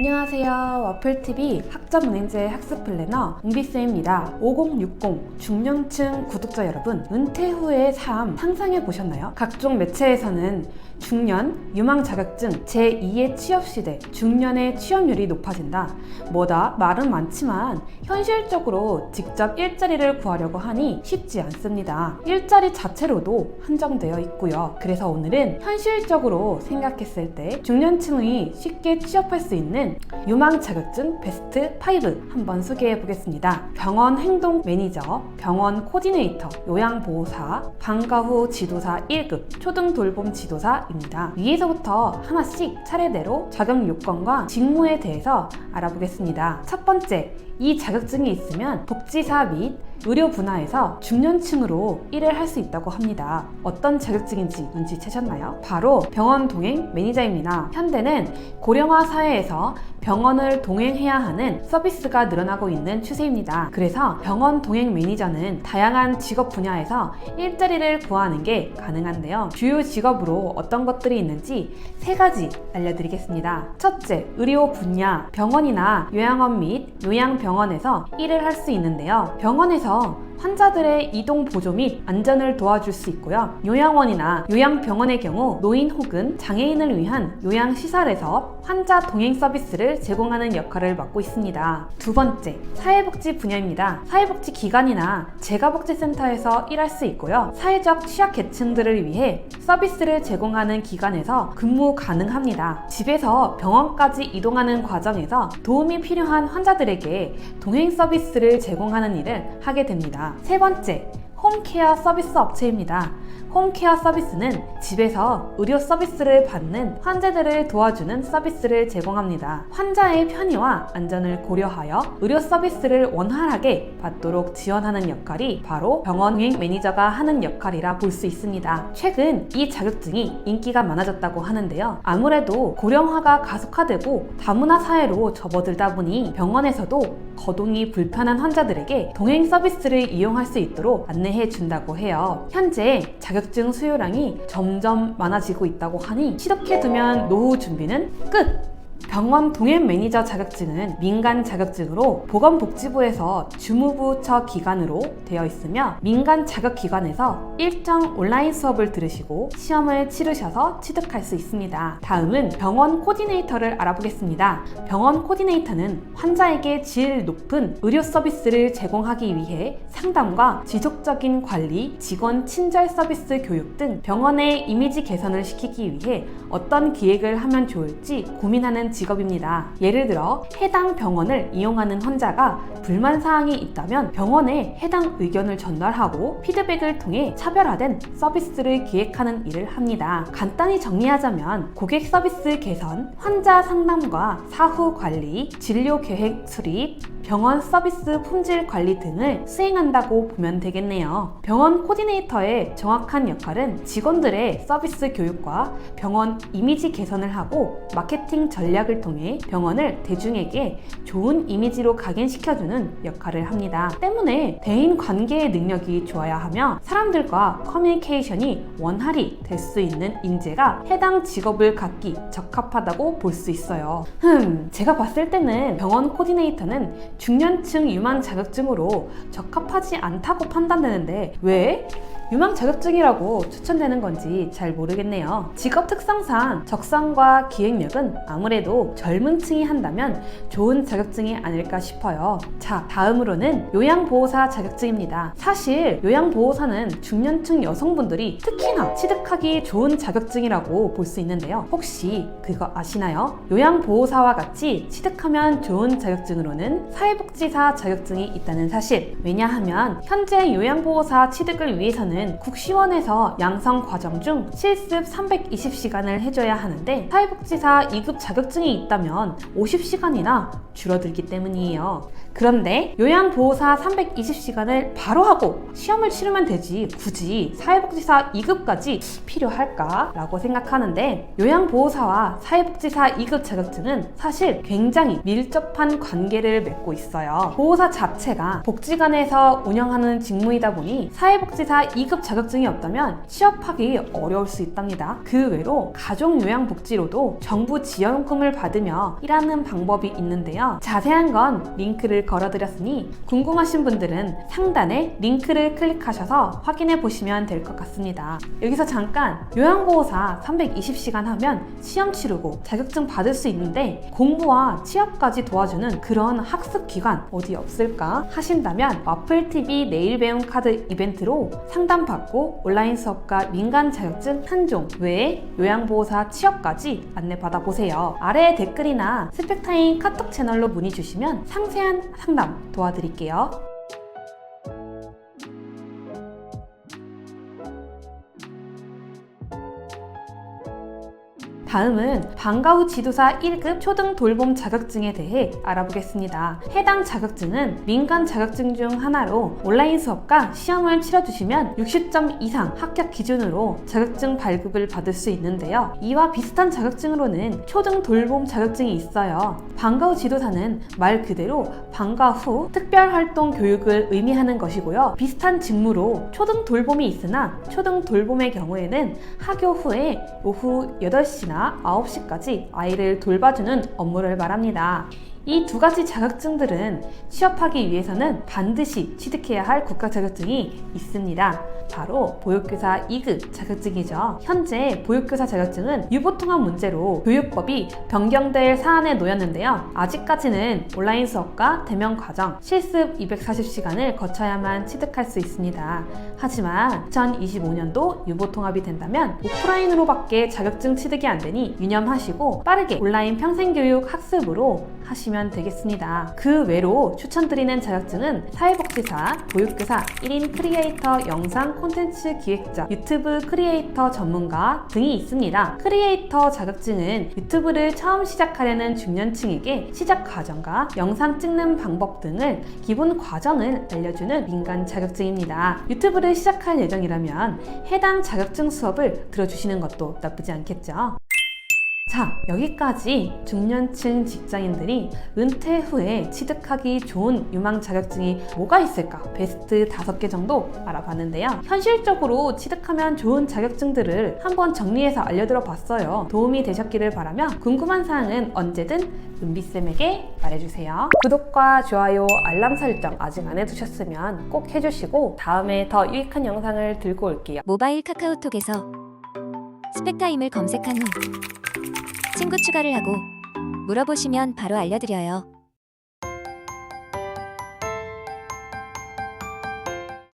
안녕하세요. 와플TV 학점은행제 학습 플래너 웅비쌤입니다. 5060 중년층 구독자 여러분, 은퇴 후의 삶 상상해 보셨나요? 각종 매체에서는 중년, 유망 자격증, 제2의 취업 시대, 중년의 취업률이 높아진다. 뭐다 말은 많지만 현실적으로 직접 일자리를 구하려고 하니 쉽지 않습니다. 일자리 자체로도 한정되어 있고요. 그래서 오늘은 현실적으로 생각했을 때 중년층이 쉽게 취업할 수 있는 유망 자격증 베스트 5 한번 소개해 보겠습니다. 병원 행동 매니저, 병원 코디네이터, 요양보호사, 방과 후 지도사 1급, 초등 돌봄 지도사 입니다. 위에서부터 하나씩 차례대로 자격 요건과 직무에 대해서 알아보겠습니다. 첫 번째, 이 자격증이 있으면 복지사 및 의료 분야에서 중년층으로 일을 할 수 있다고 합니다. 어떤 자격증인지 눈치채셨나요? 바로 병원 동행 매니저입니다. 현대는 고령화 사회에서 병원을 동행해야 하는 서비스가 늘어나고 있는 추세입니다. 그래서 병원 동행 매니저는 다양한 직업 분야에서 일자리를 구하는 게 가능한데요. 주요 직업으로 어떤 것들이 있는지 세 가지 알려드리겠습니다. 첫째, 의료 분야, 병원이나 요양원 및 요양병원에서 일을 할 수 있는데요. 병원에서 하면서 환자들의 이동 보조 및 안전을 도와줄 수 있고요. 요양원이나 요양병원의 경우 노인 혹은 장애인을 위한 요양시설에서 환자 동행 서비스를 제공하는 역할을 맡고 있습니다. 두 번째, 사회복지 분야입니다. 사회복지 기관이나 재가복지센터에서 일할 수 있고요. 사회적 취약계층들을 위해 서비스를 제공하는 기관에서 근무 가능합니다. 집에서 병원까지 이동하는 과정에서 도움이 필요한 환자들에게 동행 서비스를 제공하는 일을 하게 됩니다. 세 번째, 홈케어 서비스 업체입니다. 홈케어 서비스는 집에서 의료 서비스를 받는 환자들을 도와주는 서비스를 제공합니다. 환자의 편의와 안전을 고려하여 의료 서비스를 원활하게 받도록 지원하는 역할이 바로 병원 운행 매니저가 하는 역할이라 볼 수 있습니다. 최근 이 자격증이 인기가 많아졌다고 하는데요. 아무래도 고령화가 가속화되고 다문화 사회로 접어들다 보니 병원에서도 거동이 불편한 환자들에게 동행 서비스를 이용할 수 있도록 안내 해 준다고 해요. 현재 자격증 수요량이 점점 많아지고 있다고 하니 시덕해 두면 노후 준비는 끝! 병원 동행 매니저 자격증은 민간 자격증으로 보건복지부에서 주무부처 기관으로 되어 있으며 민간 자격기관에서 일정 온라인 수업을 들으시고 시험을 치르셔서 취득할 수 있습니다. 다음은 병원 코디네이터를 알아보겠습니다. 병원 코디네이터는 환자에게 질 높은 의료 서비스를 제공하기 위해 상담과 지속적인 관리, 직원 친절 서비스 교육 등 병원의 이미지 개선을 시키기 위해 어떤 기획을 하면 좋을지 고민하 는 직업입니다. 예를 들어 해당 병원을 이용하는 환자가 불만 사항이 있다면 병원에 해당 의견을 전달하고 피드백을 통해 차별화된 서비스를 기획하는 일을 합니다. 간단히 정리하자면 고객 서비스 개선, 환자 상담과 사후 관리, 진료 계획 수립, 병원 서비스 품질 관리 등을 수행한다고 보면 되겠네요. 병원 코디네이터의 정확한 역할은 직원들의 서비스 교육과 병원 이미지 개선을 하고 마케팅 전략을 통해 병원을 대중에게 좋은 이미지로 각인시켜주는 역할을 합니다. 때문에 대인 관계의 능력이 좋아야 하며 사람들과 커뮤니케이션이 원활히 될 수 있는 인재가 해당 직업을 갖기 적합하다고 볼 수 있어요. 흠, 제가 봤을 때는 병원 코디네이터는 중년층 유망 자격증으로 적합하지 않다고 판단되는데 왜? 유망 자격증이라고 추천되는 건지 잘 모르겠네요. 직업 특성상 적성과 기획력은 아무래도 젊은 층이 한다면 좋은 자격증이 아닐까 싶어요. 자, 다음으로는 요양보호사 자격증입니다. 사실 요양보호사는 중년층 여성분들이 특히나 취득하기 좋은 자격증이라고 볼 수 있는데요. 혹시 그거 아시나요? 요양보호사와 같이 취득하면 좋은 자격증으로는 사회복지사 자격증이 있다는 사실. 왜냐하면 현재 요양보호사 취득을 위해서는 국시원에서 양성 과정 중 실습 320시간을 해줘야 하는데 사회복지사 2급 자격증이 있다면 50시간이나 줄어들기 때문이에요. 그런데 요양보호사 320시간을 바로 하고 시험을 치르면 되지 굳이 사회복지사 2급까지 필요할까? 라고 생각하는데 요양보호사와 사회복지사 2급 자격증은 사실 굉장히 밀접한 관계를 맺고 있어요. 보호사 자체가 복지관에서 운영하는 직무이다 보니 사회복지사 2급 2급 자격증이 없다면 취업하기 어려울 수 있답니다. 그 외로 가족요양복지로도 정부 지원금을 받으며 일하는 방법이 있는데요. 자세한 건 링크를 걸어드렸으니 궁금하신 분들은 상단에 링크를 클릭하셔서 확인해 보시면 될 것 같습니다. 여기서 잠깐 요양보호사 320시간 하면 시험 치르고 자격증 받을 수 있는데 공부와 취업까지 도와주는 그런 학습 기관 어디 없을까 하신다면 와플TV 내일 배움 카드 이벤트로 상담 받고 온라인 수업과 민간 자격증 한종 외에 요양보호사 취업까지 안내받아 보세요. 아래 댓글이나 스펙타임 카톡 채널로 문의 주시면 상세한 상담 도와드릴게요. 다음은 방과 후 지도사 1급 초등 돌봄 자격증에 대해 알아보겠습니다. 해당 자격증은 민간 자격증 중 하나로 온라인 수업과 시험을 치러주시면 60점 이상 합격 기준으로 자격증 발급을 받을 수 있는데요. 이와 비슷한 자격증으로는 초등 돌봄 자격증이 있어요. 방과 후 지도사는 말 그대로 방과 후 특별활동 교육을 의미하는 것이고요. 비슷한 직무로 초등 돌봄이 있으나 초등 돌봄의 경우에는 학교 후에 오후 8시나 9시까지 아이를 돌봐주는 업무를 말합니다. 이 두 가지 자격증들은 취업하기 위해서는 반드시 취득해야 할 국가 자격증이 있습니다. 바로 보육교사 2급 자격증이죠. 현재 보육교사 자격증은 유보통합 문제로 교육법이 변경될 사안에 놓였는데요. 아직까지는 온라인 수업과 대면 과정, 실습 240시간을 거쳐야만 취득할 수 있습니다. 하지만 2025년도 유보통합이 된다면 오프라인으로밖에 자격증 취득이 안 되니 유념하시고 빠르게 온라인 평생교육 학습으로 하 시면 되겠습니다. 그 외로 추천드리는 자격증은 사회복지사, 보육교사, 1인 크리에이터 영상 콘텐츠 기획자, 유튜브 크리에이터 전문가 등이 있습니다. 크리에이터 자격증은 유튜브를 처음 시작하려는 중년층에게 시작 과정과 영상 찍는 방법 등을 기본 과정을 알려주는 민간 자격증입니다. 유튜브를 시작할 예정이라면 해당 자격증 수업을 들어주시는 것도 나쁘지 않겠죠. 자, 여기까지 중년층 직장인들이 은퇴 후에 취득하기 좋은 유망 자격증이 뭐가 있을까? 베스트 5개 정도 알아봤는데요. 현실적으로 취득하면 좋은 자격증들을 한번 정리해서 알려드려 봤어요. 도움이 되셨기를 바라며 궁금한 사항은 언제든 은비쌤에게 말해주세요. 구독과 좋아요, 알람 설정 아직 안 해두셨으면 꼭 해주시고 다음에 더 유익한 영상을 들고 올게요. 모바일 카카오톡에서 스펙타임을 검색한 후 친구 추가를 하고 물어보시면 바로 알려드려요.